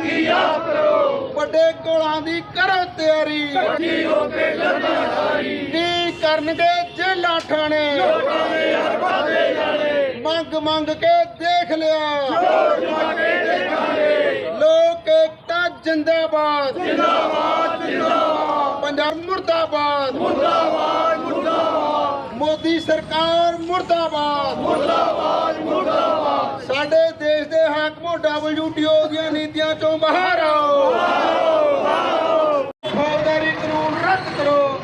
ਤਰੱਕੀ ਆਪ ਕਰੋ। ਵੱਡੇ ਕੋਲਾਂ ਦੀ ਕਰੋ ਤਿਆਰੀ। ਇਕੱਠੀ ਹੋ ਕੇ ਲੜਨਾ ਸਾਰੀ ਕੀ ਕਰਨਗੇ ਜੇਲਾਂ ਠਾਣੇ। ਲੋਕਾਂ ਦੇ ਹੱਥਾਂ ਦੇ ਜਾਣੇ। ਮੰਗ ਮੰਗ ਕੇ ਦੇਖ ਲਿਆ। ਜੋਰ ਜਮਾ ਕੇ ਦੇਖਾਂਗੇ। ਲੋਕ ਏਕਤਾ ਜਿੰਦਾਬਾਦ। ਜਿੰਦਾਬਾਦ ਜਿੰਦਾਬਾਦ। ਪੰਜਾਬ ਮੁਰਦਾਬਾਦ। ਮੁਰਦਾਬਾਦ ਮੁਰਦਾਬਾਦ। ਮੋਦੀ ਸਰਕਾਰ ਮੁਰਦਾਬਾਦ। ਮੁਰਦਾਬਾਦ ਮੁਰਦਾਬਾਦ। ਸਾਡੇ ਦੇਸ਼ ਦੇ ਹਾਕਮੋ WTO ਦੀਆਂ ਨੀਤੀਆਂ ਚੋਂ ਬਾਹਰ ਆਓ ਫੌਜਦਾਰੀ ਕਾਨੂੰਨ ਰੱਦ ਕਰੋ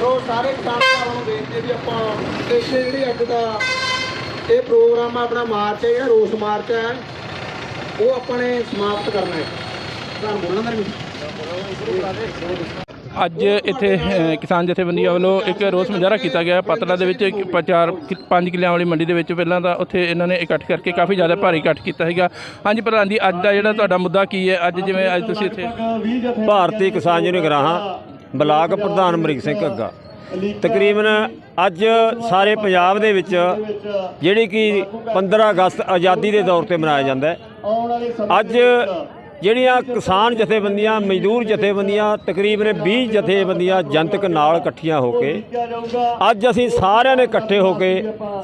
ਸੋ ਸਾਰੇ ਭਰਾਵਾਂ ਨੂੰ ਹੈ ਵੀ ਆਪਾਂ ਇਸ ਜਿਹੜੀ ਅੱਜ ਦਾ ਇਹ ਪ੍ਰੋਗਰਾਮ ਆ ਆਪਣਾ ਮਾਰਚ ਹੈ ਜਿਹੜਾ ਰੋਸ ਮਾਰਚ ਹੈ ਉਹ ਆਪਾਂ ਨੇ ਸਮਾਪਤ ਕਰਨਾ ਹੈ। ਤੁਹਾਨੂੰ ਬੋਲਣਾ ਮੇਰੇ ਅੱਜ ਇੱਥੇ ਕਿਸਾਨ ਜਥੇਬੰਦੀਆਂ ਵੱਲੋਂ ਇੱਕ ਰੋਸ ਮੁਜ਼ਾਹਰਾ ਕੀਤਾ ਗਿਆ। ਪਤਲਾ ਦੇ ਵਿੱਚ ਚਾਰ ਪੰਜ ਕਿੱਲਿਆਂ ਵਾਲੀ ਮੰਡੀ ਦੇ ਵਿੱਚ ਪਹਿਲਾਂ ਤਾਂ ਉੱਥੇ ਇਹਨਾਂ ਨੇ ਇਕੱਠ ਕਰਕੇ ਕਾਫੀ ਜ਼ਿਆਦਾ ਭਾਰੀ ਇਕੱਠ ਕੀਤਾ ਸੀਗਾ। ਹਾਂਜੀ ਪ੍ਰਧਾਨ ਜੀ ਅੱਜ ਦਾ ਜਿਹੜਾ ਤੁਹਾਡਾ ਮੁੱਦਾ ਕੀ ਹੈ? ਅੱਜ ਜਿਵੇਂ ਅੱਜ ਤੁਸੀਂ ਇੱਥੇ ਭਾਰਤੀ ਕਿਸਾਨ ਯੂਨੀਅਨ ਗਰਾਹਾਂ ਬਲਾਕ ਪ੍ਰਧਾਨ ਅਮਰੀਕ ਸਿੰਘ ਘੱਗਾ। ਤਕਰੀਬਨ ਅੱਜ ਸਾਰੇ ਪੰਜਾਬ ਦੇ ਵਿੱਚ ਜਿਹੜੀ ਕਿ 15 ਅਗਸਤ ਆਜ਼ਾਦੀ ਦੇ ਦੌਰ ਤੇ ਮਨਾਇਆ ਜਾਂਦਾ ਹੈ। ਅੱਜ ਜਿਹੜੀਆਂ ਕਿਸਾਨ ਜਥੇਬੰਦੀਆਂ, ਮਜ਼ਦੂਰ ਜਥੇਬੰਦੀਆਂ, ਤਕਰੀਬਨ 20 ਜਥੇਬੰਦੀਆਂ ਜਨਤਕ ਨਾਲ ਇਕੱਠੀਆਂ ਹੋ ਕੇ, ਅੱਜ ਅਸੀਂ ਸਾਰਿਆਂ ਨੇ ਇਕੱਠੇ ਹੋ ਕੇ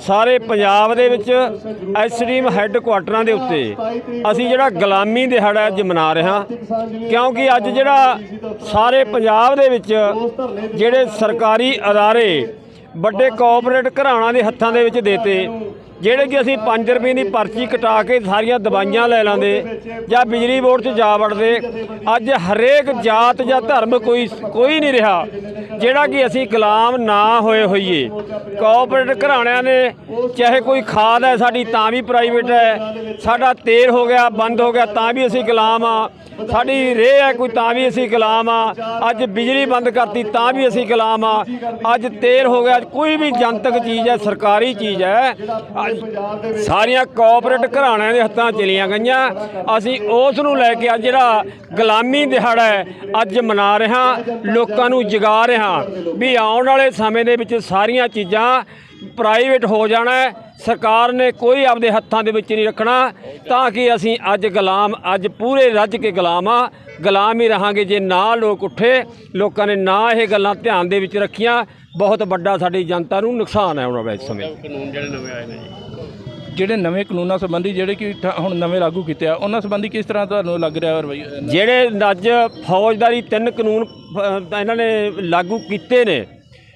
ਸਾਰੇ ਪੰਜਾਬ ਦੇ ਵਿੱਚ ਐਸਡੀਐਮ ਹੈੱਡਕੁਆਟਰਾਂ ਦੇ ਉੱਤੇ ਅਸੀਂ ਜਿਹੜਾ ਗੁਲਾਮੀ ਦਿਹਾੜਾ ਅੱਜ ਮਨਾ ਰਹੇ ਹਾਂ, ਕਿਉਂਕਿ ਅੱਜ ਜਿਹੜਾ ਸਾਰੇ ਪੰਜਾਬ ਦੇ ਵਿੱਚ ਜਿਹੜੇ ਸਰਕਾਰੀ ਅਦਾਰੇ ਵੱਡੇ ਕੋਆਪਰੇਟ ਘਰਾਣਾਂ ਦੇ ਹੱਥਾਂ ਦੇ ਵਿੱਚ ਦੇਤੇ ਜਿਹੜੇ ਕਿ ਅਸੀਂ 5 ਰੁਪਏ ਦੀ ਪਰਚੀ ਕਟਾ ਕੇ ਸਾਰੀਆਂ ਦਵਾਈਆਂ ਲੈ ਲਾਂਦੇ, ਜਾਂ ਬਿਜਲੀ ਬੋਰਡ 'ਚ ਜਾ ਵੜਦੇ, ਅੱਜ ਹਰੇਕ ਜਾਤ ਜਾਂ ਧਰਮ ਕੋਈ ਕੋਈ ਨਹੀਂ ਰਿਹਾ, ਜਿਹੜਾ ਕਿ ਅਸੀਂ ਗੁਲਾਮ ਨਾ ਹੋਏ ਹੋਈਏ। ਕੋਆਪਰੇਟ ਘਰਾਣਿਆਂ ਨੇ, ਚਾਹੇ ਕੋਈ ਖਾਦ ਹੈ ਸਾਡੀ ਤਾਂ ਵੀ ਪ੍ਰਾਈਵੇਟ ਹੈ, ਸਾਡਾ ਤੇਲ ਹੋ ਗਿਆ, ਬੰਦ ਹੋ ਗਿਆ, ਤਾਂ ਵੀ ਅਸੀਂ ਗੁਲਾਮ ਆ ਸਾਡੀ ਰੇਹ ਹੈ, ਕੋਈ ਤਾਂ ਵੀ ਅਸੀਂ ਗੁਲਾਮ ਆ ਅੱਜ ਬਿਜਲੀ ਬੰਦ ਕਰਤੀ, ਤਾਂ ਵੀ ਅਸੀਂ ਗੁਲਾਮ ਆ ਅੱਜ ਤੇਲ ਹੋ ਗਿਆ, ਕੋਈ ਵੀ ਜਨਤਕ ਚੀਜ਼ ਹੈ, ਸਰਕਾਰੀ ਚੀਜ਼ ਹੈ ਸਾਰੀਆਂ ਕੋਆਪਰੇਟ ਘਰਾਣਿਆਂ ਦੇ ਹੱਥਾਂ ਚਲੀਆਂ ਗਈਆਂ। ਅਸੀਂ ਉਸ ਨੂੰ ਲੈ ਕੇ ਅੱਜ ਜਿਹੜਾ ਗੁਲਾਮੀ ਦਿਹਾੜਾ ਹੈ, ਅੱਜ ਮਨਾ ਰਿਹਾ, ਲੋਕਾਂ ਨੂੰ ਜਗਾ ਰਿਹਾ। ਵੀ ਆਉਣ ਵਾਲੇ ਸਮੇਂ ਦੇ ਵਿੱਚ ਸਾਰੀਆਂ ਚੀਜ਼ਾਂ ਪ੍ਰਾਈਵੇਟ ਹੋ ਜਾਣਾ ਸਰਕਾਰ ਨੇ ਕੋਈ ਆਪਦੇ ਹੱਥਾਂ ਦੇ ਵਿੱਚ ਨਹੀਂ ਰੱਖਣਾ। ਤਾਂ ਕਿ ਅਸੀਂ ਅੱਜ ਗੁਲਾਮ, ਅੱਜ ਪੂਰੇ ਰੱਜ ਕੇ ਗੁਲਾਮ ਆ ਗੁਲਾਮ ਹੀ ਰਹਾਂਗੇ ਜੇ ਨਾ ਲੋਕ ਉੱਠੇ। ਲੋਕਾਂ ਨੇ ਨਾ ਇਹ ਗੱਲਾਂ ਧਿਆਨ ਦੇ ਵਿੱਚ ਰੱਖੀਆਂ। ਬਹੁਤ ਵੱਡਾ ਸਾਡੀ ਜਨਤਾ ਨੂੰ ਨੁਕਸਾਨ ਹੈ ਆਉਣ ਵਾਲੇ ਸਮੇਂ। ਜਿਹੜੇ ਨਵੇਂ ਕਾਨੂੰਨਾਂ ਸੰਬੰਧੀ ਜਿਹੜੇ ਕਿ ਠ- ਹੁਣ ਨਵੇਂ ਲਾਗੂ ਕੀਤੇ ਆ ਉਹਨਾਂ ਸੰਬੰਧੀ ਕਿਸ ਤਰ੍ਹਾਂ ਤੁਹਾਨੂੰ ਲੱਗ ਰਿਹਾ ਰਵੱਈਆ ਜਿਹੜੇ ਅੱਜ ਫੌਜਦਾਰੀ ਤਿੰਨ ਕਾਨੂੰਨ ਅ, ਇਹਨਾਂ ਨੇ ਲਾਗੂ ਕੀਤੇ ਨੇ।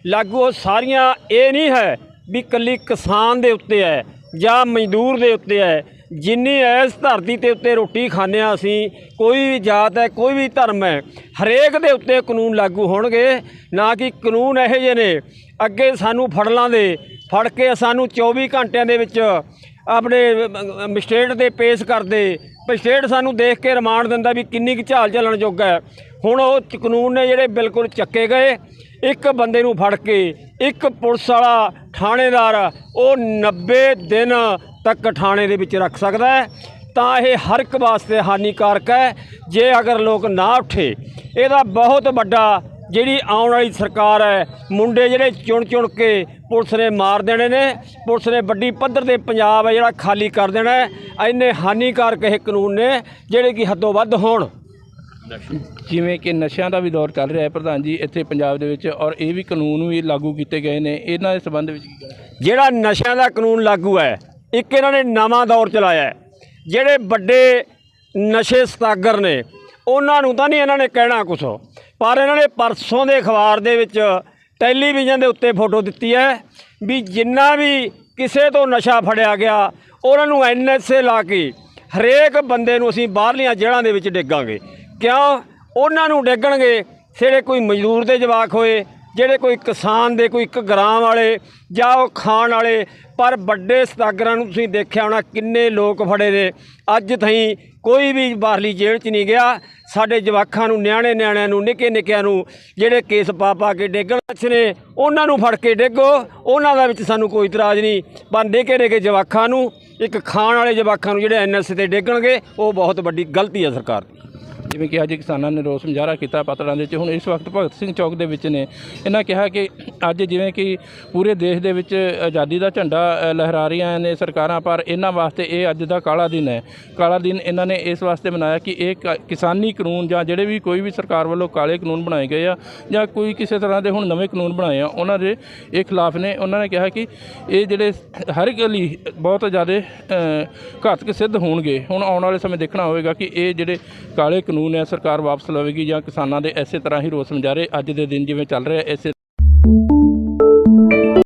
ਲਾਗੂ ਉਹ ਸਾਰੀਆਂ ਇਹ ਨਹੀਂ ਹੈ ਵੀ ਕੱਲੀ ਕਿਸਾਨ ਦੇ ਉੱਤੇ ਹੈ ਜਾਂ ਮਜ਼ਦੂਰ ਦੇ ਉੱਤੇ ਹੈ। ਜਿੰਨੀ ਇਸ ਧਰਤੀ ਤੇ ਉੱਤੇ ਰੋਟੀ ਖਾਂਦੇ ਹਾਂ ਅਸੀਂ, ਕੋਈ ਵੀ ਜਾਤ ਹੈ, ਕੋਈ ਵੀ ਧਰਮ ਹੈ, ਹਰੇਕ ਦੇ ਉੱਤੇ ਕਾਨੂੰਨ ਲਾਗੂ ਹੋਣਗੇ, ਨਾ ਕਿ ਕਾਨੂੰਨ ਇਹੋ ਜਿਹੇ ਨੇ, ਅੱਗੇ ਸਾਨੂੰ ਫੜ ਲਾਂਦੇ ਫੜ ਕੇ ਸਾਨੂੰ 24 ਘੰਟਿਆਂ ਦੇ ਵਿੱਚ ਆਪਣੇ ਮਜਿਸਟ੍ਰੇਟ ਤੇ ਪੇਸ਼ ਕਰਦੇ ਮਜਿਸਟ੍ਰੇਟ ਸਾਨੂੰ ਦੇਖ ਕੇ ਰਿਮਾਂਡ ਦਿੰਦਾ ਵੀ ਕਿੰਨੀ ਕੁ ਝਾਲ ਚੱਲਣ ਜੋਗਾ ਹੈ। ਹੁਣ ਉਹ ਕਾਨੂੰਨ ਨੇ ਜਿਹੜੇ ਬਿਲਕੁਲ ਚੱਕੇ ਗਏ। ਇੱਕ ਬੰਦੇ ਨੂੰ ਫੜ ਕੇ, ਇੱਕ ਪੁਲਿਸ ਵਾਲਾ ਥਾਣੇਦਾਰ ਉਹ 90 ਦਿਨ ਤੱਕ ਥਾਣੇ ਦੇ ਵਿੱਚ ਰੱਖ ਸਕਦਾ ਹੈ। ਤਾਂ ਇਹ ਹਰ ਇੱਕ ਵਾਸਤੇ ਹਾਨੀਕਾਰਕ ਹੈ। ਜੇ ਅਗਰ ਲੋਕ ਨਾ ਉੱਠੇ, ਇਹਦਾ ਬਹੁਤ ਵੱਡਾ ਜਿਹੜੀ ਆਉਣ ਵਾਲੀ ਸਰਕਾਰ ਹੈ ਮੁੰਡੇ ਜਿਹੜੇ ਚੁਣ ਚੁਣ ਕੇ ਪੁਲਿਸ ਨੇ ਮਾਰ ਦੇਣੇ ਨੇ ਪੁਲਿਸ ਨੇ ਵੱਡੀ ਪੱਧਰ ਤੇ ਪੰਜਾਬ ਹੈ ਜਿਹੜਾ ਖਾਲੀ ਕਰ ਦੇਣਾ ਹੈ। ਇੰਨੇ ਹਾਨੀਕਾਰਕ ਇਹ ਕਾਨੂੰਨ ਨੇ ਜਿਹੜੇ ਕਿ ਹੱਦੋਂ ਵੱਧ ਹੋਣ। ਜਿਵੇਂ ਕਿ ਨਸ਼ਿਆਂ ਦਾ ਵੀ ਦੌਰ ਚੱਲ ਰਿਹਾ ਹੈ ਪ੍ਰਧਾਨ ਜੀ ਇੱਥੇ ਪੰਜਾਬ ਦੇ ਵਿੱਚ ਔਰ ਇਹ ਵੀ ਕਾਨੂੰਨ ਵੀ ਲਾਗੂ ਕੀਤੇ ਗਏ ਨੇ। ਇਹਨਾਂ ਦੇ ਸੰਬੰਧ ਵਿੱਚ ਕੀ ਕਹਿਣਾ? ਜਿਹੜਾ ਨਸ਼ਿਆਂ ਦਾ ਕਾਨੂੰਨ ਲਾਗੂ ਹੈ ਇੱਕ ਇਹਨਾਂ ਨੇ ਨਵਾਂ ਦੌਰ ਚਲਾਇਆ ਹੈ। ਜਿਹੜੇ ਵੱਡੇ ਨਸ਼ੇ ਸਤਾਗਰ ਨੇ ਉਹਨਾਂ ਨੂੰ ਤਾਂ ਨਹੀਂ ਇਹਨਾਂ ਨੇ ਕਹਿਣਾ ਕੁਛ। ਪਰ ਇਹਨਾਂ ਨੇ ਪਰਸੋਂ ਦੇ ਅਖਬਾਰ ਦੇ ਵਿੱਚ ਟੈਲੀਵਿਜ਼ਨ ਦੇ ਉੱਤੇ ਫੋਟੋ ਦਿੱਤੀ ਹੈ ਵੀ ਜਿੰਨਾ ਵੀ ਕਿਸੇ ਤੋਂ ਨਸ਼ਾ ਫੜਿਆ ਗਿਆ, ਉਹਨਾਂ ਨੂੰ ਐਨਐਸਏ ਲਾ ਕੇ ਹਰੇਕ ਬੰਦੇ ਨੂੰ ਅਸੀਂ ਬਾਹਰਲੀਆਂ ਜੇਲ੍ਹਾਂ ਦੇ ਵਿੱਚ ਡੇਗਾਂਗੇ। ਕਿਉਂ? ਉਹਨਾਂ ਨੂੰ ਡੇਗਣਗੇ ਜਿਹੜੇ ਕੋਈ ਮਜ਼ਦੂਰ ਦੇ ਜਵਾਕ ਹੋਏ, ਜਿਹੜੇ ਕੋਈ ਕਿਸਾਨ ਦੇ, ਕੋਈ ਇੱਕ ਗ੍ਰਾਮ ਵਾਲੇ ਜਾਂ ਉਹ ਖਾਣ ਵਾਲੇ। ਪਰ ਵੱਡੇ ਸਤਾਗਰਾਂ ਨੂੰ ਤੁਸੀਂ ਦੇਖਿਆ ਹੋਣਾ ਕਿੰਨੇ ਲੋਕ ਫੜੇ ਨੇ। ਅੱਜ ਤਾਈਂ ਕੋਈ ਵੀ ਬਾਹਰਲੀ ਜੇਲ੍ਹ 'ਚ ਨਹੀਂ ਗਿਆ। ਸਾਡੇ ਜਵਾਕਾਂ ਨੂੰ, ਨਿਆਣੇ ਨਿਆਣਿਆਂ ਨੂੰ, ਨਿੱਕੇ ਨਿੱਕਿਆਂ ਨੂੰ ਜਿਹੜੇ ਕੇਸ ਪਾ ਪਾ ਕੇ ਡੇਗਣ ਅੱਛ ਨੇ, ਉਹਨਾਂ ਨੂੰ ਫੜ ਕੇ ਡੇਗੋ। ਉਹਨਾਂ ਦਾ ਵਿੱਚ ਸਾਨੂੰ ਕੋਈ ਇਤਰਾਜ਼ ਨਹੀਂ। ਪਰ ਨਿੱਕੇ ਨਿੱਕੇ ਜਵਾਖਾਂ ਨੂੰ, ਇੱਕ ਖਾਣ ਵਾਲੇ ਜਵਾਖਾਂ ਨੂੰ ਜਿਹੜੇ ਐਨਐਸ ਤੇ ਡੇਗਣਗੇ, ਉਹ ਬਹੁਤ ਵੱਡੀ ਗਲਤੀ ਹੈ ਸਰਕਾਰ ਦੀ। ਜਿਵੇਂ ਕਿ ਅੱਜ ਕਿਸਾਨਾਂ ਨੇ ਰੋਸ ਮੁਜ਼ਾਹਰਾ ਕੀਤਾ ਪਾਤੜਾਂ ਦੇ ਵਿੱਚ। ਹੁਣ ਇਸ ਵਕਤ ਭਗਤ ਸਿੰਘ ਚੌਕ ਦੇ ਵਿੱਚ ਨੇ। ਇਹਨਾਂ ਕਿਹਾ ਕਿ ਅੱਜ ਜਿਵੇਂ ਕਿ ਪੂਰੇ ਦੇਸ਼ ਦੇ ਵਿੱਚ ਆਜ਼ਾਦੀ ਦਾ ਝੰਡਾ ਲਹਿਰਾ ਰਹੀਆਂ ਨੇ ਸਰਕਾਰਾਂ, ਪਰ ਇਹਨਾਂ ਵਾਸਤੇ ਇਹ ਅੱਜ ਦਾ ਕਾਲਾ ਦਿਨ ਹੈ। ਕਾਲਾ ਦਿਨ ਇਹਨਾਂ ਨੇ ਇਸ ਵਾਸਤੇ ਮਨਾਇਆ ਕਿ ਇਹ ਕ- ਕਿਸਾਨੀ ਕਾਨੂੰਨ ਜਾਂ ਜਿਹੜੇ ਵੀ ਕੋਈ ਵੀ ਸਰਕਾਰ ਵੱਲੋਂ ਕਾਲੇ ਕਾਨੂੰਨ ਬਣਾਏ ਗਏ ਆ ਜਾਂ ਕੋਈ ਕਿਸੇ ਤਰ੍ਹਾਂ ਦੇ ਹੁਣ ਨਵੇਂ ਕਾਨੂੰਨ ਬਣਾਏ ਆ, ਉਹਨਾਂ ਦੇ ਇਹ ਖਿਲਾਫ ਨੇ। ਉਹਨਾਂ ਨੇ ਕਿਹਾ ਕਿ ਇਹ ਜਿਹੜੇ ਹਰ ਇੱਕ ਲਈ ਬਹੁਤ ਜ਼ਿਆਦਾ ਘਾਤਕ ਸਿੱਧ ਹੋਣਗੇ। ਹੁਣ ਆਉਣ ਵਾਲੇ ਸਮੇਂ ਦੇਖਣਾ ਹੋਵੇਗਾ ਕਿ ਇਹ ਜਿਹੜੇ ਕਾਲੇ ਕਾਨੂੰਨ ਹੈ, ਸਰਕਾਰ ਵਾਪਸ ਲਵੇਗੀ ਜਾਂ ਕਿਸਾਨਾਂ ਦੇ ਇਸੇ ਤਰ੍ਹਾਂ ਹੀ ਰੋਸ ਮੁਜ਼ਾਹਰੇ ਅੱਜ ਦੇ ਦਿਨ ਜਿਵੇਂ ਚੱਲ ਰਿਹਾ, ਇਸੇ